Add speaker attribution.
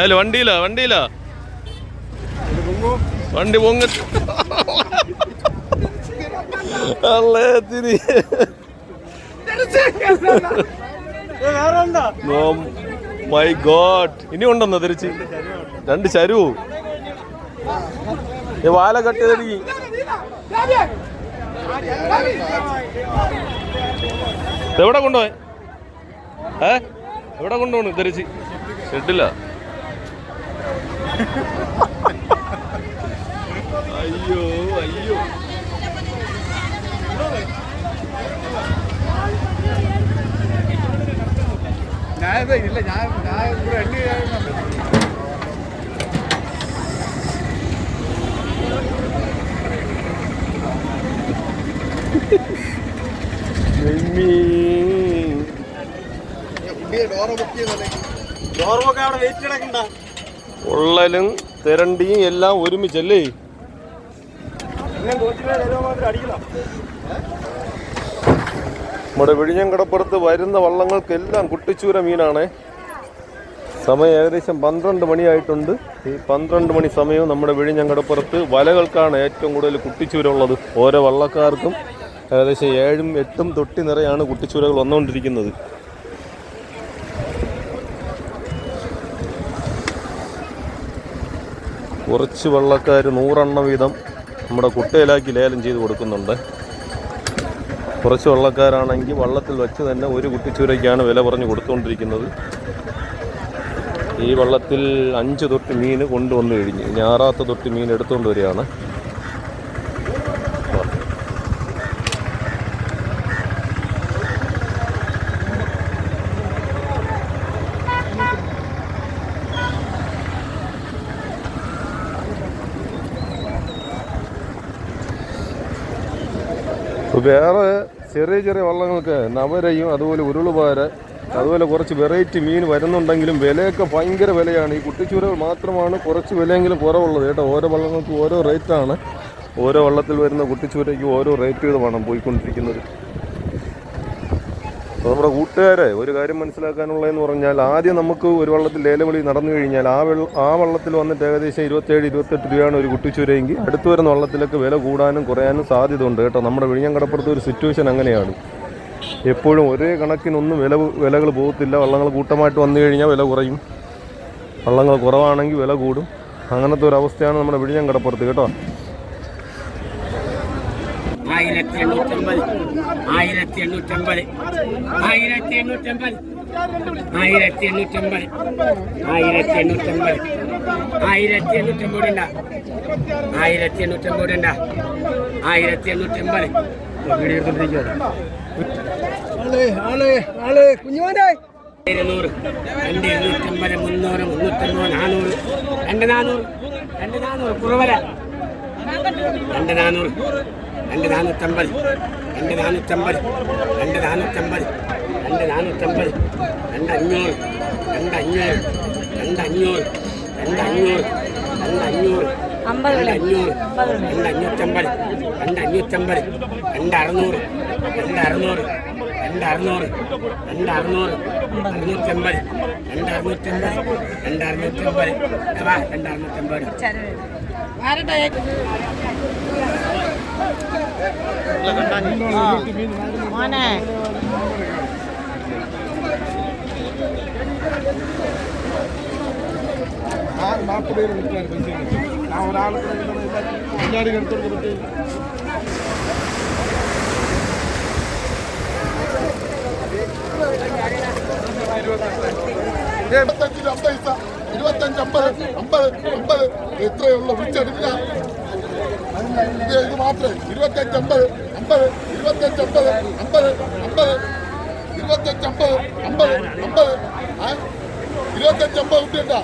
Speaker 1: ഏൽ വണ്ടിയിലാ വണ്ടിയിലാ. വണ്ടി പൊങ്ങ. അല്ലേ തിരി. My god. ഇനി ഉണ്ടെന്നോ തിരിച്ച്? രണ്ട് ചരുവോ വാല കട്ട് കട്ടിയതടി എവിടെ കൊണ്ടുപോയി? ഏ? എവിടെ കൊണ്ടുപോണു തിരിച്ച് ഷെഡില്ല അയ്യോ അയ്യോ.
Speaker 2: ഞാൻ ഇല്ല ഞാൻ ഞാൻ എണ്ണി
Speaker 1: ഉള്ളലും തിരണ്ടിയും എല്ലാം ഒരുമിച്ചല്ലേ? നമ്മുടെ വിഴിഞ്ഞം കടപ്പുറത്ത് വരുന്ന വള്ളങ്ങൾക്കെല്ലാം കുട്ടിച്ചൂര മീനാണ്. സമയം ഏകദേശം പന്ത്രണ്ട് മണിയായിട്ടുണ്ട്. ഈ പന്ത്രണ്ട് മണി സമയവും നമ്മുടെ വിഴിഞ്ഞം കടപ്പുറത്ത് വലകൾക്കാണ് ഏറ്റവും കൂടുതൽ കുട്ടിച്ചൂര ഉള്ളത്. ഓരോ വള്ളക്കാർക്കും ഏകദേശം ഏഴും എട്ടും തൊട്ടി നിറയാണ് കുട്ടിച്ചൂരകൾ വന്നുകൊണ്ടിരിക്കുന്നത്. കുറച്ച് വള്ളക്കാർ നൂറെണ്ണം വീതം നമ്മുടെ കുട്ടയിലാക്കി ലേലം ചെയ്ത് കൊടുക്കുന്നുണ്ട്. കുറച്ച് വെള്ളക്കാരാണെങ്കിൽ വള്ളത്തിൽ വെച്ച് തന്നെ ഒരു കുട്ടിച്ചൂരയ്ക്കാണ് വില പറഞ്ഞ് കൊടുത്തുകൊണ്ടിരിക്കുന്നത്. ഈ വള്ളത്തിൽ അഞ്ച് തൊട്ട് മീൻ കൊണ്ടുവന്നു കഴിഞ്ഞ്. ഞാറാത്ത തൊട്ട് മീൻ എടുത്തുകൊണ്ട് വരികയാണ്. വേറെ ചെറിയ ചെറിയ വള്ളങ്ങൾക്ക് നവരയും അതുപോലെ ഉരുളുപാര അതുപോലെ കുറച്ച് വെറൈറ്റി മീൻ വരുന്നുണ്ടെങ്കിലും വിലയൊക്കെ ഭയങ്കര വിലയാണ്. ഈ കുട്ടിച്ചൂരകൾ മാത്രമാണ് കുറച്ച് വിലയെങ്കിലും കുറവുള്ളത് കേട്ടോ. ഓരോ വള്ളങ്ങൾക്കും ഓരോ റേറ്റാണ് ഓരോ വള്ളത്തിൽ വരുന്ന കുട്ടിച്ചൂരയ്ക്ക് ഓരോ റേറ്റ് വീതമാണ് പോയിക്കൊണ്ടിരിക്കുന്നത്. അപ്പോൾ നമ്മുടെ കൂട്ടുകാരെ ഒരു കാര്യം മനസ്സിലാക്കാനുള്ളതെന്ന് പറഞ്ഞാൽ ആദ്യം നമുക്ക് ഒരു വള്ളത്തിൽ ലേലവിളി നടന്നു കഴിഞ്ഞാൽ ആ വെള്ള ആ വള്ളത്തിൽ വന്നിട്ട് ഏകദേശം ഇരുപത്തേഴ് ഇരുപത്തെട്ട് രൂപയാണ് ഒരു കുട്ടിച്ചൂരെങ്കിൽ അടുത്ത് വരുന്ന വള്ളത്തിലൊക്കെ വില കൂടാനും കുറയാനും സാധ്യത ഉണ്ട് കേട്ടോ. നമ്മുടെ വിഴിഞ്ഞം കടപ്പുറത്ത് ഒരു സിറ്റുവേഷൻ അങ്ങനെയാണ്. എപ്പോഴും ഒരേ കണക്കിനൊന്നും വില വിലകൾ പോകത്തില്ല. വള്ളങ്ങൾ കൂട്ടമായിട്ട് വന്നു കഴിഞ്ഞാൽ വില കുറയും. വള്ളങ്ങൾ കുറവാണെങ്കിൽ വില കൂടും. അങ്ങനത്തെ ഒരു അവസ്ഥയാണ് നമ്മുടെ വിഴിഞ്ഞം കടപ്പുറത്ത് കേട്ടോ.
Speaker 3: ആയിരത്തി എണ്ണൂറ്റമ്പത് ആയിരത്തി എണ്ണൂറ്റമ്പത് ആയിരത്തി എണ്ണൂറ്റമ്പത് ആയിരത്തി എണ്ണൂറ്റമ്പത് ആയിരത്തി എണ്ണൂറ്റമ്പത് ആയിരത്തി എണ്ണൂറ്റമ്പത് ഉണ്ടാ. ആയിരത്തി എണ്ണൂറ്റമ്പത് ഉണ്ടാ ആയിരത്തി എണ്ണൂറ്റമ്പത് ഇരുന്നൂറ്. രണ്ട് ഇരുന്നൂറ്റമ്പത് മുന്നൂറ് മുന്നൂറ്റമ്പത് നാനൂറ്. രണ്ട് നാനൂറ്. രണ്ട് നാനൂറ്. കുറവല രണ്ട് നാനൂറ്. രണ്ട് നാനൂറ്റമ്പത്. രണ്ട് നാനൂറ്റമ്പത്. രണ്ട് നാനൂറ്റമ്പത്. രണ്ട് നാനൂറ്റമ്പത്. രണ്ട് അഞ്ഞൂറ്. രണ്ട് അഞ്ഞൂറ്. രണ്ട് അഞ്ഞൂറ്. രണ്ട് അഞ്ഞൂറ്. രണ്ട് അഞ്ഞൂറ്. രണ്ട് അഞ്ഞൂറ്. രണ്ട് അഞ്ഞൂറ്റമ്പത്. രണ്ട് അഞ്ഞൂറ്റമ്പത്. രണ്ട് അറുന്നൂറ്. രണ്ട് അറുന്നൂറ്. രണ്ട് അറുന്നൂറ്. രണ്ട് അറുന്നൂറ്. അറുന്നൂറ്റമ്പത്. രണ്ട് അറുന്നൂറ്റമ്പത്. രണ്ട് അറുന്നൂറ്റമ്പത്. രണ്ട് അറുന്നൂറ്റമ്പത്.
Speaker 4: മോനെ
Speaker 2: നാൽപ്പത് പേര് വിളിക്കാൻ പൈസ ഞാൻ ഒരാൾക്ക് കല്യാണി എടുത്തു കൊടുത്തിട്ട് ഇരുപത്തഞ്ച് രൂപ പൈസ ഇരുപത്തഞ്ച് അമ്പത് അമ്പത് അമ്പത് എത്രയുള്ള വിളിച്ചെടുക്കുക ഇത് ഇത് മാത്രമേ ഇരുപത്തഞ്ച് അമ്പത് അമ്പത് ഇരുപത്തഞ്ച് അമ്പത് അമ്പത് അമ്പത് ഇരുപത്തഞ്ച് അമ്പത് അമ്പത് അമ്പത്. ഇരുപത്തഞ്ച് അമ്പത് കുട്ടിയുണ്ടാ?